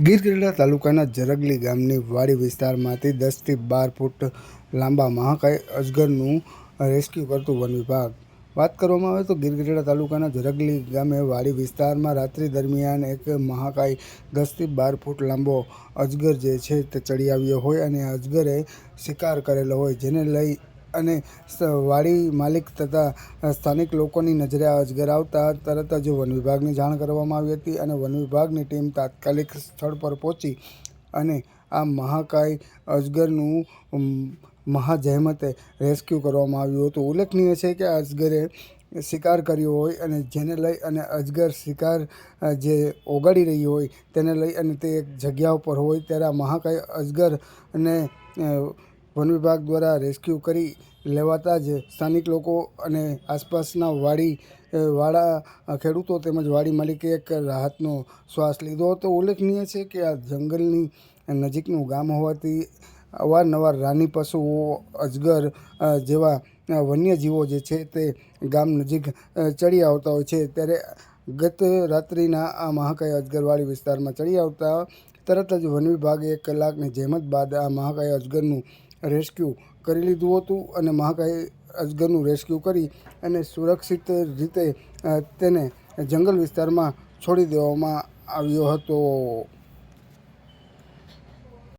ગીર ગઢડા તાલુકાના જરગલી ગામની વાડી વિસ્તારમાંથી દસથી બાર ફૂટ લાંબા મહાકાય અજગરનું રેસ્ક્યુ કરતું વન વિભાગ. વાત કરવામાં આવે તો ગીર ગઢડા તાલુકાના જરગલી ગામે વાડી વિસ્તારમાં રાત્રિ દરમિયાન એક મહાકાય દસથી બાર ફૂટ લાંબો અજગર જે છે તે ચડી આવ્યો હોય અને અજગરે શિકાર કરેલો હોય, જેને લઈ અને વાડી માલિક તથા સ્થાનિક લોકોની નજરે અજગર આવતા તરત જ વન વિભાગની જાણ કરવામાં આવી હતી અને વન વિભાગની ટીમ તાત્કાલિક સ્થળ પર પહોંચી અને આ મહાકાય અજગરનું મહાજહેમતે રેસ્ક્યુ કરવામાં આવ્યું હતું. ઉલ્લેખનીય છે કે અજગરે શિકાર કર્યો હોય અને જેને લઈ અને અજગર શિકાર જે ઓગાળી રહી હોય તેને લઈ અને તે એક જગ્યા ઉપર હોય ત્યારે આ મહાકાય અજગરને વન વિભાગ દ્વારા રેસ્ક્યુ કરી લેવાતા જ સ્થાનિક લોકો અને આસપાસના વાડી વાળા ખેડૂતો તેમજ વાડી માલિકે એક રાહતનો શ્વાસ લીધો હતો. ઉલ્લેખનીય છે કે આ જંગલની નજીકનું ગામ હોવાથી અવારનવાર રાની પશુઓ, અજગર જેવા વન્યજીવો જે છે તે ગામ નજીક ચડી આવતા હોય છે. ત્યારે ગત રાત્રિના આ મહાકાય અજગરવાળી વિસ્તારમાં ચડી આવતા તરત જ વન વિભાગે એક કલાકની જહેમત બાદ આ મહાકાય અજગરનું રેસ્ક્યુ કરી લીધું હતું અને મહાકાય અજગરનું રેસ્ક્યુ કરી અને સુરક્ષિત રીતે તેને જંગલ વિસ્તારમાં છોડી દેવામાં આવ્યો હતો.